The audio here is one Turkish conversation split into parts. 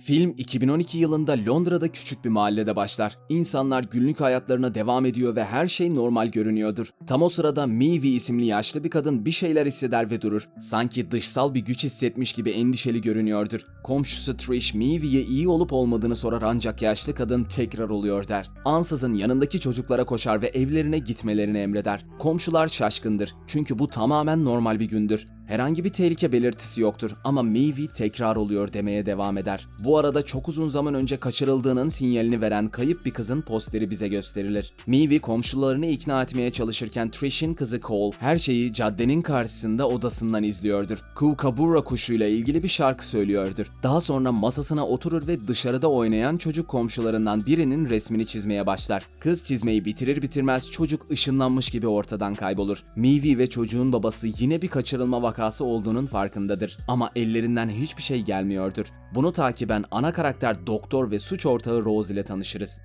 Film 2012 yılında Londra'da küçük bir mahallede başlar. İnsanlar günlük hayatlarına devam ediyor ve her şey normal görünüyordur. Tam o sırada Maeve isimli yaşlı bir kadın bir şeyler hisseder ve durur. Sanki dışsal bir güç hissetmiş gibi endişeli görünüyordur. Komşusu Trish Maeve'ye iyi olup olmadığını sorar ancak yaşlı kadın tekrar oluyor der. Ansızın yanındaki çocuklara koşar ve evlerine gitmelerini emreder. Komşular şaşkındır çünkü bu tamamen normal bir gündür. Herhangi bir tehlike belirtisi yoktur ama Maeve tekrar oluyor demeye devam eder. Bu arada çok uzun zaman önce kaçırıldığının sinyalini veren kayıp bir kızın posteri bize gösterilir. Maeve komşularını ikna etmeye çalışırken Trish'in kızı Cole her şeyi caddenin karşısında odasından izliyordur. Kookaburra kuşuyla ilgili bir şarkı söylüyordur. Daha sonra masasına oturur ve dışarıda oynayan çocuk komşularından birinin resmini çizmeye başlar. Kız çizmeyi bitirir bitirmez çocuk ışınlanmış gibi ortadan kaybolur. Maeve ve çocuğun babası yine bir kaçırılma vakası olduğunun farkındadır. Ama ellerinden hiçbir şey gelmiyordur. Bunu takiben ana karakter doktor ve suç ortağı Rose ile tanışırız.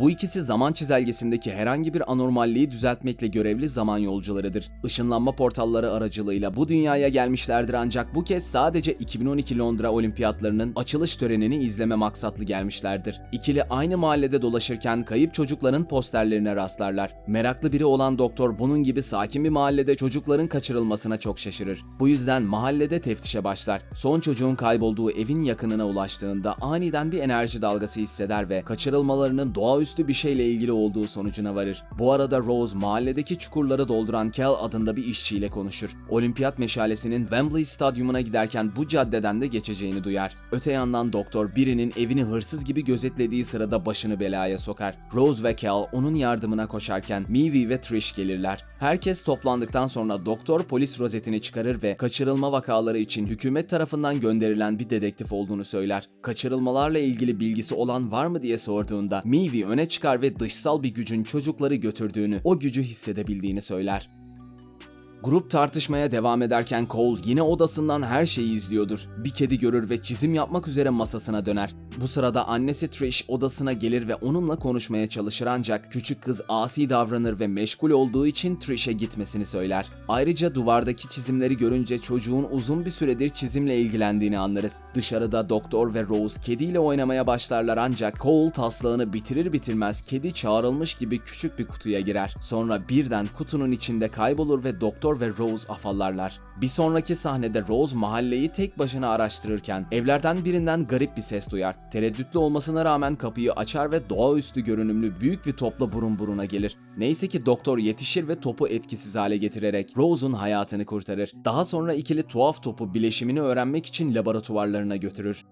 Bu ikisi zaman çizelgesindeki herhangi bir anormalliği düzeltmekle görevli zaman yolcularıdır. Işınlanma portalları aracılığıyla bu dünyaya gelmişlerdir ancak bu kez sadece 2012 Londra Olimpiyatlarının açılış törenini izleme maksatlı gelmişlerdir. İkili aynı mahallede dolaşırken kayıp çocukların posterlerine rastlarlar. Meraklı biri olan doktor bunun gibi sakin bir mahallede çocukların kaçırılmasına çok şaşırır. Bu yüzden mahallede teftişe başlar. Son çocuğun kaybolduğu evin yakınına ulaştığında aniden bir enerji dalgası hisseder ve kaçırılmalarının doğaüstü bir şeyle ilgili olduğu sonucuna varır. Bu arada Rose mahalledeki çukurları dolduran Kel adında bir işçiyle konuşur. Olimpiyat meşalesinin Wembley stadyumuna giderken bu caddeden de geçeceğini duyar. Öte yandan doktor birinin evini hırsız gibi gözetlediği sırada başını belaya sokar. Rose ve Kel onun yardımına koşarken Maeve ve Trish gelirler. Herkes toplandıktan sonra doktor polis rozetini çıkarır ve kaçırılma vakaları için hükümet tarafından gönderilen bir dedektif olduğunu söyler. Kaçırılmalarla ilgili bilgisi olan var mı diye sorduğunda Maeve öne çıkar ve dışsal bir gücün çocukları götürdüğünü, o gücü hissedebildiğini söyler. Grup tartışmaya devam ederken Cole yine odasından her şeyi izliyordur. Bir kedi görür ve çizim yapmak üzere masasına döner. Bu sırada annesi Trish odasına gelir ve onunla konuşmaya çalışır ancak küçük kız asi davranır ve meşgul olduğu için Trish'e gitmesini söyler. Ayrıca duvardaki çizimleri görünce çocuğun uzun bir süredir çizimle ilgilendiğini anlarız. Dışarıda Doktor ve Rose kediyle oynamaya başlarlar ancak Cole taslağını bitirir bitirmez kedi çağrılmış gibi küçük bir kutuya girer. Sonra birden kutunun içinde kaybolur ve Doktor ve Rose afallarlar. Bir sonraki sahnede Rose mahalleyi tek başına araştırırken evlerden birinden garip bir ses duyar. Tereddütlü olmasına rağmen kapıyı açar ve doğaüstü görünümlü büyük bir topla burun buruna gelir. Neyse ki doktor yetişir ve topu etkisiz hale getirerek Rose'un hayatını kurtarır. Daha sonra ikili tuhaf topu bileşimini öğrenmek için laboratuvarlarına götürür.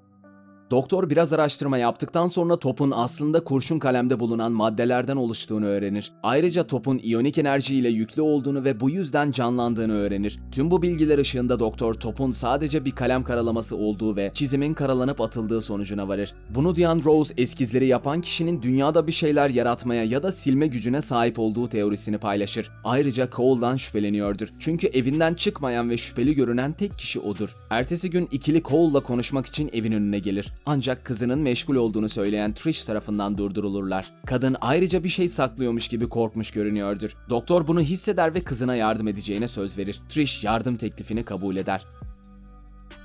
Doktor biraz araştırma yaptıktan sonra topun aslında kurşun kalemde bulunan maddelerden oluştuğunu öğrenir. Ayrıca topun iyonik enerjiyle yüklü olduğunu ve bu yüzden canlandığını öğrenir. Tüm bu bilgiler ışığında doktor topun sadece bir kalem karalaması olduğu ve çizimin karalanıp atıldığı sonucuna varır. Bunu duyan Rose eskizleri yapan kişinin dünyada bir şeyler yaratmaya ya da silme gücüne sahip olduğu teorisini paylaşır. Ayrıca Cole'dan şüpheleniyordur. Çünkü evinden çıkmayan ve şüpheli görünen tek kişi odur. Ertesi gün ikili Cole'la konuşmak için evin önüne gelir. Ancak kızının meşgul olduğunu söyleyen Trish tarafından durdurulurlar. Kadın ayrıca bir şey saklıyormuş gibi korkmuş görünüyordur. Doktor bunu hisseder ve kızına yardım edeceğine söz verir. Trish yardım teklifini kabul eder.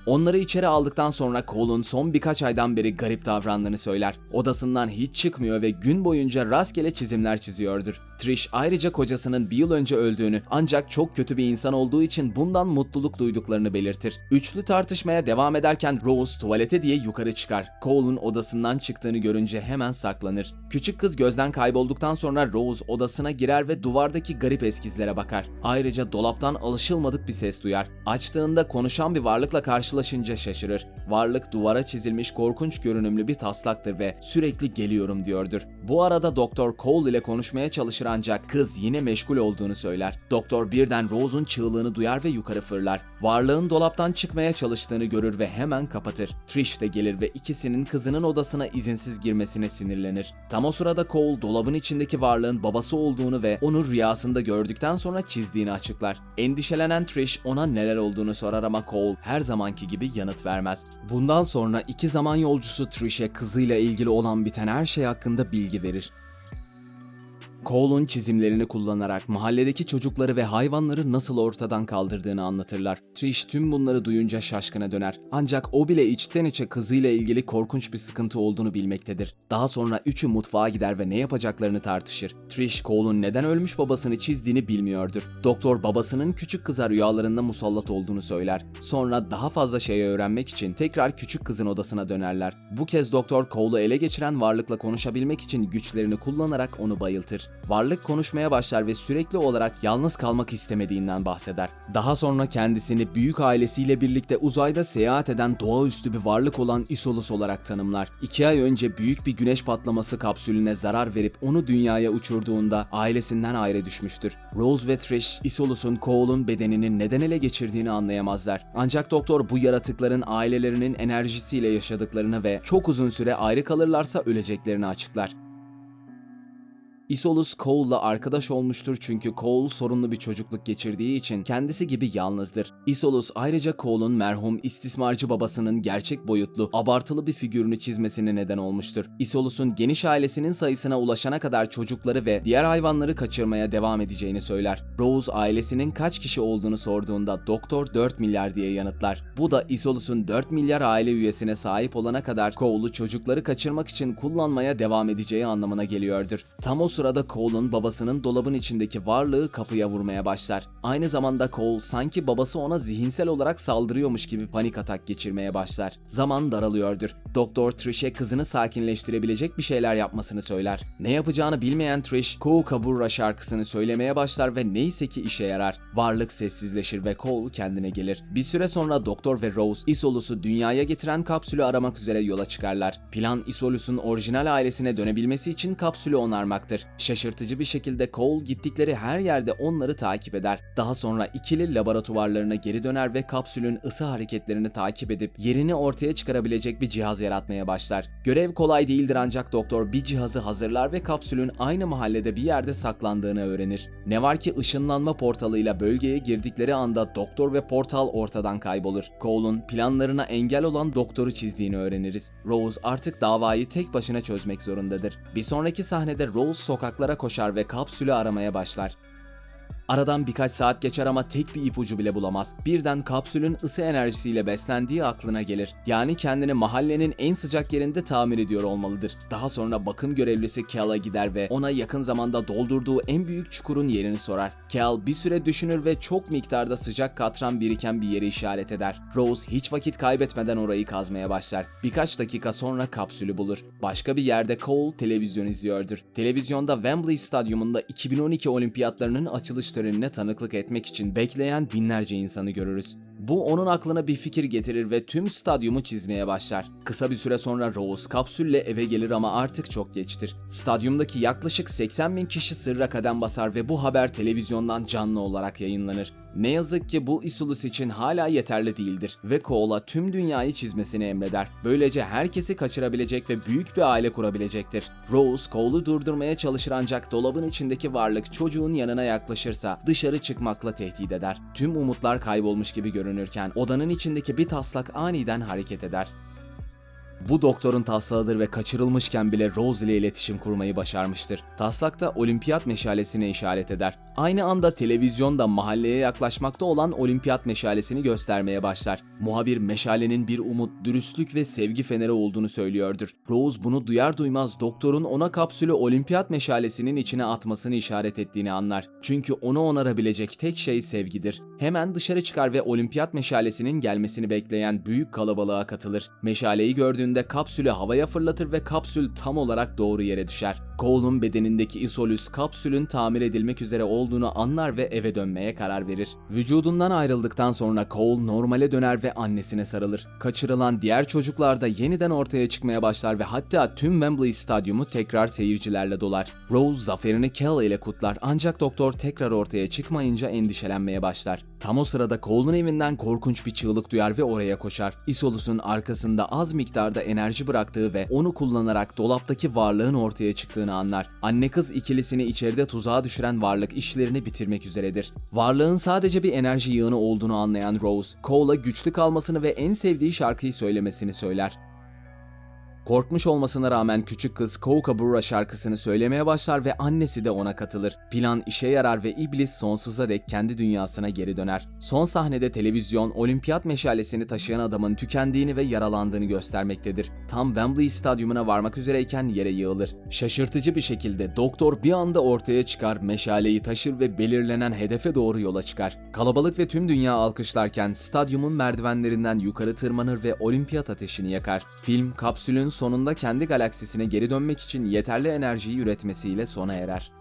Onları içeri aldıktan sonra Cole'un son birkaç aydan beri garip davrandığını söyler. Odasından hiç çıkmıyor ve gün boyunca rastgele çizimler çiziyordur. Trish ayrıca kocasının bir yıl önce öldüğünü ancak çok kötü bir insan olduğu için bundan mutluluk duyduklarını belirtir. Üçlü tartışmaya devam ederken Rose tuvalete diye yukarı çıkar. Cole'un odasından çıktığını görünce hemen saklanır. Küçük kız gözden kaybolduktan sonra Rose odasına girer ve duvardaki garip eskizlere bakar. Ayrıca dolaptan alışılmadık bir ses duyar. Açtığında konuşan bir varlıkla karşılaşınca şaşırır. Varlık duvara çizilmiş korkunç görünümlü bir taslaktır ve sürekli geliyorum diyordur. Bu arada Doktor Cole ile konuşmaya çalışır ancak kız yine meşgul olduğunu söyler. Doktor birden Rose'un çığlığını duyar ve yukarı fırlar. Varlığın dolaptan çıkmaya çalıştığını görür ve hemen kapatır. Trish de gelir ve ikisinin kızının odasına izinsiz girmesine sinirlenir. Tam o sırada Cole dolabın içindeki varlığın babası olduğunu ve onu rüyasında gördükten sonra çizdiğini açıklar. Endişelenen Trish ona neler olduğunu sorar ama Cole her zamanki gibi yanıt vermez. Bundan sonra iki zaman yolcusu Trish'e kızıyla ilgili olan biten her şey hakkında bilgi verir. Cole'un çizimlerini kullanarak mahalledeki çocukları ve hayvanları nasıl ortadan kaldırdığını anlatırlar. Trish tüm bunları duyunca şaşkına döner. Ancak o bile içten içe kızıyla ilgili korkunç bir sıkıntı olduğunu bilmektedir. Daha sonra üçü mutfağa gider ve ne yapacaklarını tartışır. Trish Cole'un neden ölmüş babasını çizdiğini bilmiyordur. Doktor babasının küçük kıza rüyalarında musallat olduğunu söyler. Sonra daha fazla şey öğrenmek için tekrar küçük kızın odasına dönerler. Bu kez doktor Cole'u ele geçiren varlıkla konuşabilmek için güçlerini kullanarak onu bayıltır. Varlık konuşmaya başlar ve sürekli olarak yalnız kalmak istemediğinden bahseder. Daha sonra kendisini büyük ailesiyle birlikte uzayda seyahat eden doğaüstü bir varlık olan Isolus olarak tanımlar. İki ay önce büyük bir güneş patlaması kapsülüne zarar verip onu dünyaya uçurduğunda ailesinden ayrı düşmüştür. Rose ve Trish, Isolus'un Cole'un bedenini neden ele geçirdiğini anlayamazlar. Ancak doktor bu yaratıkların ailelerinin enerjisiyle yaşadıklarını ve çok uzun süre ayrı kalırlarsa öleceklerini açıklar. Isolus Cole'la arkadaş olmuştur çünkü Cole sorunlu bir çocukluk geçirdiği için kendisi gibi yalnızdır. Isolus ayrıca Cole'un merhum istismarcı babasının gerçek boyutlu, abartılı bir figürünü çizmesine neden olmuştur. Isolus'un geniş ailesinin sayısına ulaşana kadar çocukları ve diğer hayvanları kaçırmaya devam edeceğini söyler. Rose ailesinin kaç kişi olduğunu sorduğunda doktor 4 milyar diye yanıtlar. Bu da Isolus'un 4 milyar aile üyesine sahip olana kadar Cole'u çocukları kaçırmak için kullanmaya devam edeceği anlamına geliyordur. Tam o sırada Cole'un babasının dolabın içindeki varlığı kapıya vurmaya başlar. Aynı zamanda Cole sanki babası ona zihinsel olarak saldırıyormuş gibi panik atak geçirmeye başlar. Zaman daralıyordur. Doktor Trish'e kızını sakinleştirebilecek bir şeyler yapmasını söyler. Ne yapacağını bilmeyen Trish, Kookaburra şarkısını söylemeye başlar ve neyse ki işe yarar. Varlık sessizleşir ve Cole kendine gelir. Bir süre sonra Doktor ve Rose, Isolus'u dünyaya getiren kapsülü aramak üzere yola çıkarlar. Plan Isolus'un orijinal ailesine dönebilmesi için kapsülü onarmaktır. Şaşırtıcı bir şekilde Cole gittikleri her yerde onları takip eder. Daha sonra ikili laboratuvarlarına geri döner ve kapsülün ısı hareketlerini takip edip yerini ortaya çıkarabilecek bir cihaz yaratmaya başlar. Görev kolay değildir ancak doktor bir cihazı hazırlar ve kapsülün aynı mahallede bir yerde saklandığını öğrenir. Ne var ki ışınlanma portalıyla bölgeye girdikleri anda doktor ve portal ortadan kaybolur. Cole'un planlarına engel olan doktoru çizdiğini öğreniriz. Rose artık davayı tek başına çözmek zorundadır. Bir sonraki sahnede Rose sokaklara koşar ve kapsülü aramaya başlar. Aradan birkaç saat geçer ama tek bir ipucu bile bulamaz. Birden kapsülün ısı enerjisiyle beslendiği aklına gelir. Yani kendini mahallenin en sıcak yerinde tamir ediyor olmalıdır. Daha sonra bakım görevlisi Cal'a gider ve ona yakın zamanda doldurduğu en büyük çukurun yerini sorar. Cal bir süre düşünür ve çok miktarda sıcak katran biriken bir yeri işaret eder. Rose hiç vakit kaybetmeden orayı kazmaya başlar. Birkaç dakika sonra kapsülü bulur. Başka bir yerde Cole televizyon izliyordur. Televizyonda Wembley Stadyumunda 2012 olimpiyatlarının açılış törenine tanıklık etmek için bekleyen binlerce insanı görürüz. Bu onun aklına bir fikir getirir ve tüm stadyumu çizmeye başlar. Kısa bir süre sonra Rose kapsülle eve gelir ama artık çok geçtir. Stadyumdaki yaklaşık 80 bin kişi sırra kadem basar ve bu haber televizyondan canlı olarak yayınlanır. Ne yazık ki bu Isolus için hala yeterli değildir ve Cole'a tüm dünyayı çizmesini emreder. Böylece herkesi kaçırabilecek ve büyük bir aile kurabilecektir. Rose Cole'u durdurmaya çalışır ancak dolabın içindeki varlık çocuğun yanına yaklaşırsa dışarı çıkmakla tehdit eder. Tüm umutlar kaybolmuş gibi görünürken odanın içindeki bir taslak aniden hareket eder. Bu doktorun taslağıdır ve kaçırılmışken bile Rose ile iletişim kurmayı başarmıştır. Taslakta olimpiyat meşalesine işaret eder. Aynı anda televizyonda mahalleye yaklaşmakta olan olimpiyat meşalesini göstermeye başlar. Muhabir meşalenin bir umut, dürüstlük ve sevgi feneri olduğunu söylüyordur. Rose bunu duyar duymaz doktorun ona kapsülü olimpiyat meşalesinin içine atmasını işaret ettiğini anlar. Çünkü onu onarabilecek tek şey sevgidir. Hemen dışarı çıkar ve olimpiyat meşalesinin gelmesini bekleyen büyük kalabalığa katılır. Meşaleyi gördüğünde kapsülü havaya fırlatır ve kapsül tam olarak doğru yere düşer. Cole'un bedenindeki Isolus kapsülün tamir edilmek üzere olduğunu anlar ve eve dönmeye karar verir. Vücudundan ayrıldıktan sonra Cole normale döner ve annesine sarılır. Kaçırılan diğer çocuklar da yeniden ortaya çıkmaya başlar ve hatta tüm Wembley stadyumu tekrar seyircilerle dolar. Rose zaferini Cal ile kutlar ancak doktor tekrar ortaya çıkmayınca endişelenmeye başlar. Tam o sırada Cole'un evinden korkunç bir çığlık duyar ve oraya koşar. Isolus'un arkasında az miktarda enerji bıraktığı ve onu kullanarak dolaptaki varlığın ortaya çıktığını anlar. Anne kız ikilisini içeride tuzağa düşüren varlık işlerini bitirmek üzeredir. Varlığın sadece bir enerji yığını olduğunu anlayan Rose, Cole'a güçlü kalmasını ve en sevdiği şarkıyı söylemesini söyler. Korkmuş olmasına rağmen küçük kız Kookaburra şarkısını söylemeye başlar ve annesi de ona katılır. Plan işe yarar ve iblis sonsuza dek kendi dünyasına geri döner. Son sahnede televizyon olimpiyat meşalesini taşıyan adamın tükendiğini ve yaralandığını göstermektedir. Tam Wembley stadyumuna varmak üzereyken yere yığılır. Şaşırtıcı bir şekilde doktor bir anda ortaya çıkar, meşaleyi taşır ve belirlenen hedefe doğru yola çıkar. Kalabalık ve tüm dünya alkışlarken stadyumun merdivenlerinden yukarı tırmanır ve olimpiyat ateşini yakar. Film kapsülün sonunda kendi galaksisine geri dönmek için yeterli enerjiyi üretmesiyle sona erer.